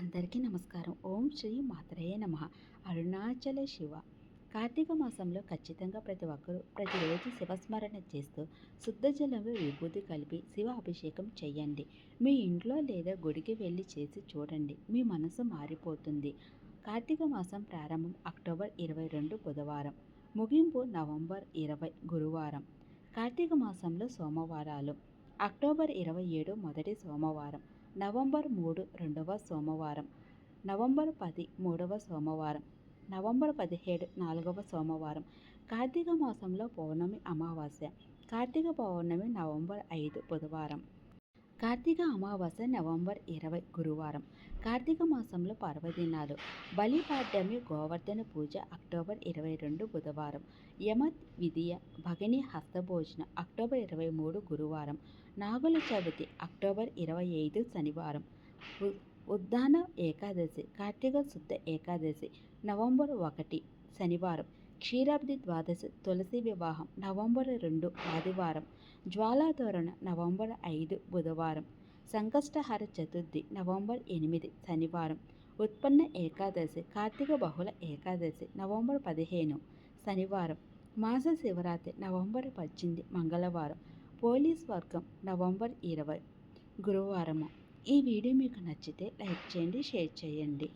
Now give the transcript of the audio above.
అందరికీ నమస్కారం. ఓం శ్రీ మాత్రయే నమ. అరుణాచల శివ. కార్తీక మాసంలో ఖచ్చితంగా ప్రతి ఒక్కరూ ప్రతిరోజు శివస్మరణ చేస్తూ శుద్ధ జలంలో విభూతి కలిపి శివ అభిషేకం చేయండి. మీ ఇంట్లో లేదా గుడికి వెళ్ళి చేసి చూడండి. మీ మనసు మారిపోతుంది. కార్తీక మాసం ప్రారంభం అక్టోబర్ ఇరవై రెండు బుధవారం. ముగింపు నవంబర్ ఇరవై గురువారం. కార్తీక మాసంలో సోమవారాలు. అక్టోబర్ ఇరవై ఏడు మొదటి సోమవారం. నవంబర్ మూడు రెండవ సోమవారం. నవంబర్ పది మూడవ సోమవారం. నవంబర్ పదిహేడు నాలుగవ సోమవారం. కార్తీక మాసంలో పౌర్ణమి అమావాస్య. కార్తీక పౌర్ణమి నవంబర్ ఐదు బుధవారం. కార్తీక అమావాస్య నవంబర్ ఇరవై గురువారం. కార్తీక మాసంలో పర్వదినాలు బలిపాడ్యమి గోవర్ధన పూజ అక్టోబర్ ఇరవై రెండు బుధవారం. యమత్ విధియ భగిని హస్తభోజన అక్టోబర్ ఇరవై మూడు గురువారం. నాగుల చవితి అక్టోబర్ ఇరవై ఐదు శనివారం. ఉద్దాన ఏకాదశి కార్తీక శుద్ధ ఏకాదశి నవంబర్ ఒకటి శనివారం. క్షీరాబ్ది ద్వాదశి తులసి వివాహం నవంబర్ రెండు ఆదివారం. జ్వాలాతోరణ నవంబర్ ఐదు బుధవారం. సంకష్టహార చతుర్థి నవంబర్ ఎనిమిది శనివారం. ఉత్పన్న ఏకాదశి కార్తీక బహుళ ఏకాదశి నవంబర్ పదిహేను శనివారం. మాస శివరాత్రి నవంబర్ పద్దెనిమిది మంగళవారం. పోలీస్ వర్గం నవంబర్ ఇరవై గురువారము. ఈ వీడియో మీకు నచ్చితే లైక్ చేయండి షేర్ చేయండి.